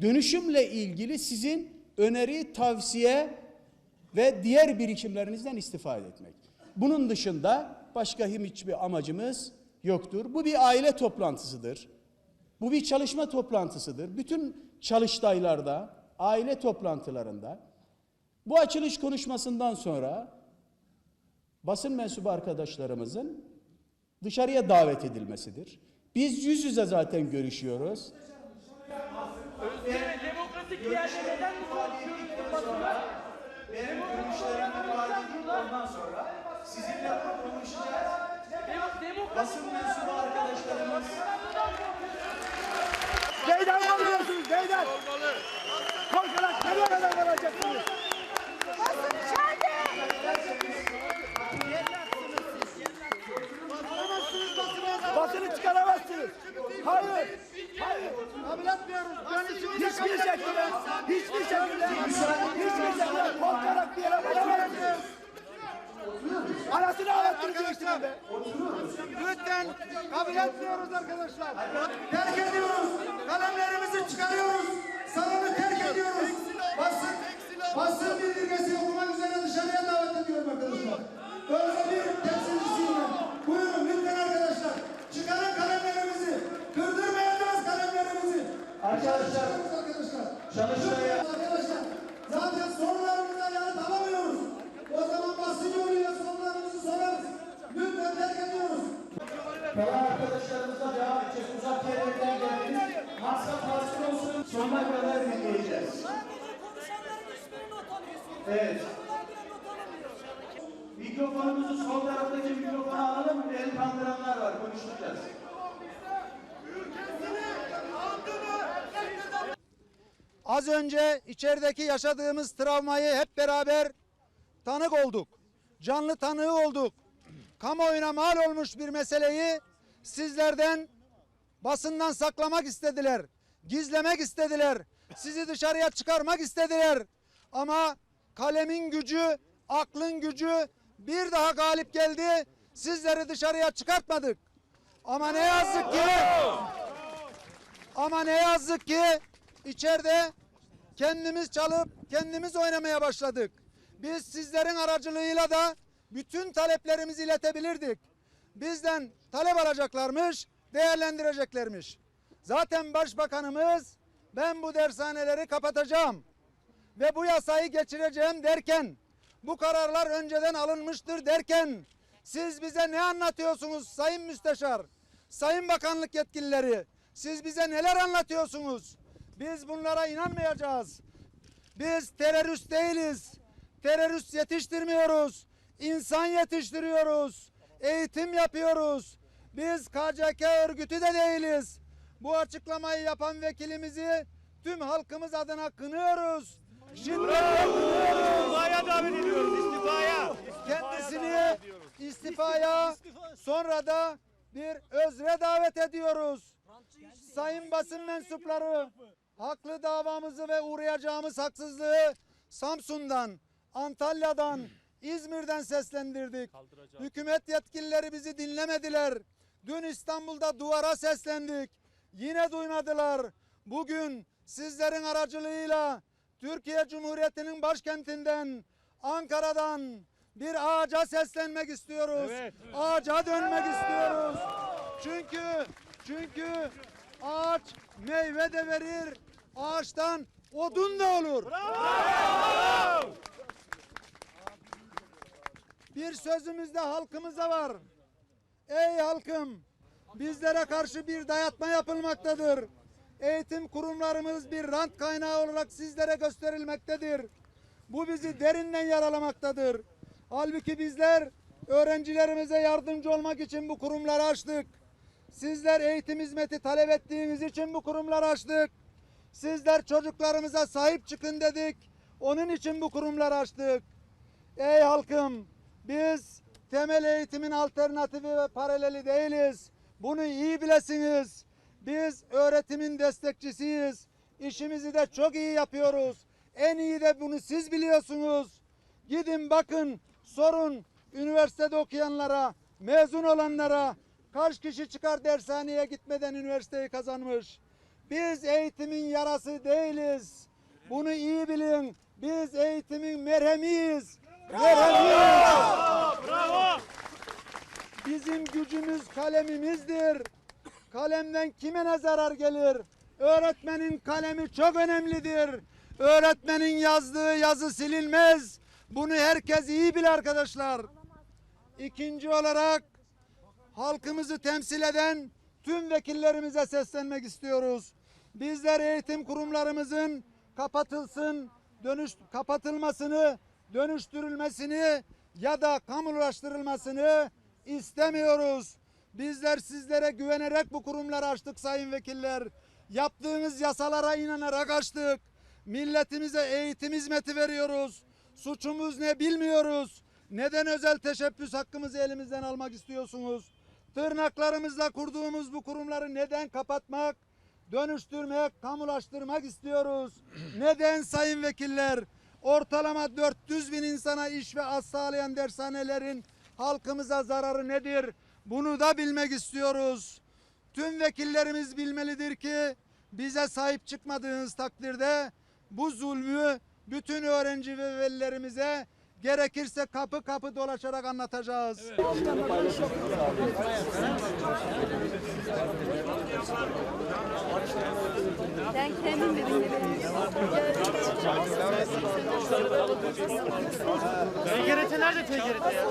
Dönüşümle ilgili sizin öneri, tavsiye ve diğer birikimlerinizden istifade etmek. Bunun dışında başka hiçbir amacımız yoktur. Bu bir aile toplantısıdır. Bu bir çalışma toplantısıdır. Bütün çalıştaylarda, aile toplantılarında bu açılış konuşmasından sonra basın mensubu arkadaşlarımızın dışarıya davet edilmesidir. Biz yüz yüze zaten görüşüyoruz. Demokratik bir yerde neden bu konuşuyoruz basına? Be. Lütfen kabul etmiyoruz arkadaşlar. Terk ediyoruz. Kalemlerimizi çıkarıyoruz. Salonu terk ediyoruz. Basın, basın bildirgesi okumak üzere dışarıya davet ediyorum arkadaşlar. Böyle bir temsilcisiyim ben. Buyurun lütfen arkadaşlar. Çıkarın kalemlerimizi. Kırdırmayacağız kalemlerimizi. Arkadaşlar, arkadaşlar. çalışmaya Arkadaşlar zaten sorularımıza Lütfen terk ediyoruz. kalan arkadaşlarımızla devam edeceğiz. Uzak yerlerden geldiniz. Maksat hasıl olsun. Sonuna kadar dinleyeceğiz. Evet. Mikrofonumuzu sol taraftaki mikrofona alalım. El kandıranlar var. Konuşacağız. Az önce içerideki yaşadığımız travmayı hep beraber tanık olduk. Canlı tanığı olduk. Kamuoyuna mal olmuş bir meseleyi sizlerden basından saklamak istediler. Gizlemek istediler. Sizi dışarıya çıkarmak istediler. Ama kalemin gücü, aklın gücü bir daha galip geldi. Sizleri dışarıya çıkartmadık. Ama ne yazık ki ama ne yazık ki içeride kendimiz çalıp kendimiz oynamaya başladık. Biz sizlerin aracılığıyla da bütün taleplerimizi iletebilirdik. Bizden talep alacaklarmış, değerlendireceklermiş. Zaten başbakanımız ben bu dershaneleri kapatacağım ve bu yasayı geçireceğim derken bu kararlar önceden alınmıştır derken siz bize ne anlatıyorsunuz Sayın Müsteşar? Sayın Bakanlık yetkilileri siz bize neler anlatıyorsunuz? Biz bunlara inanmayacağız. Biz terörist değiliz. Terörist yetiştirmiyoruz. İnsan yetiştiriyoruz. Eğitim yapıyoruz. Biz KCK örgütü de değiliz. Bu açıklamayı yapan vekilimizi tüm halkımız adına kınıyoruz. Kınıyoruz. istifaya davet ediyoruz istifaya. Kendisini istifaya sonra da bir özre davet ediyoruz. Sayın basın mensupları haklı davamızı ve uğrayacağımız haksızlığı Samsun'dan, Antalya'dan, İzmir'den seslendirdik. Hükümet yetkilileri bizi dinlemediler. Dün İstanbul'da duvara seslendik. Yine duymadılar. Bugün sizlerin aracılığıyla Türkiye Cumhuriyeti'nin başkentinden Ankara'dan bir ağaca seslenmek istiyoruz. Ağaca dönmek istiyoruz. Çünkü çünkü ağaç meyve de verir. Ağaçtan odun da olur. Bir sözümüz de halkımıza var. Ey halkım, bizlere karşı bir dayatma yapılmaktadır. Eğitim kurumlarımız bir rant kaynağı olarak sizlere gösterilmektedir. Bu bizi derinden yaralamaktadır. Halbuki bizler öğrencilerimize yardımcı olmak için bu kurumları açtık. Sizler eğitim hizmeti talep ettiğiniz için bu kurumları açtık. Sizler çocuklarımıza sahip çıkın dedik. Onun için bu kurumları açtık. Ey halkım biz temel eğitimin alternatifi ve paraleli değiliz. Bunu iyi bilesiniz. Biz öğretimin destekçisiyiz. İşimizi de çok iyi yapıyoruz. En iyi de bunu siz biliyorsunuz. Gidin bakın sorun üniversitede okuyanlara, mezun olanlara kaç kişi çıkar dershaneye gitmeden üniversiteyi kazanmış. Biz eğitimin yarası değiliz. Bunu iyi bilin. Biz eğitimin merhemiyiz. Merhemiyiz. Bizim gücümüz kalemimizdir. Kalemden kime ne zarar gelir? Öğretmenin kalemi çok önemlidir. Öğretmenin yazdığı yazı silinmez. Bunu herkes iyi bilir arkadaşlar. İkinci olarak halkımızı temsil eden tüm vekillerimize seslenmek istiyoruz. Bizler eğitim kurumlarımızın kapatılsın, dönüş kapatılmasını, dönüştürülmesini ya da kamulaştırılmasını istemiyoruz. Bizler sizlere güvenerek bu kurumları açtık sayın vekiller. Yaptığınız yasalara inanarak açtık. Milletimize eğitim hizmeti veriyoruz. Suçumuz ne bilmiyoruz. Neden özel teşebbüs hakkımızı elimizden almak istiyorsunuz? Tırnaklarımızla kurduğumuz bu kurumları neden kapatmak, dönüştürmek, kamulaştırmak istiyoruz? Neden sayın vekiller? Ortalama 400 bin insana iş ve az sağlayan dershanelerin halkımıza zararı nedir? Bunu da bilmek istiyoruz. Tüm vekillerimiz bilmelidir ki bize sahip çıkmadığınız takdirde bu zulmü bütün öğrenci ve velilerimize gerekirse kapı kapı dolaşarak anlatacağız. Ben kendim dedim. TGRT nerede TGRT ya?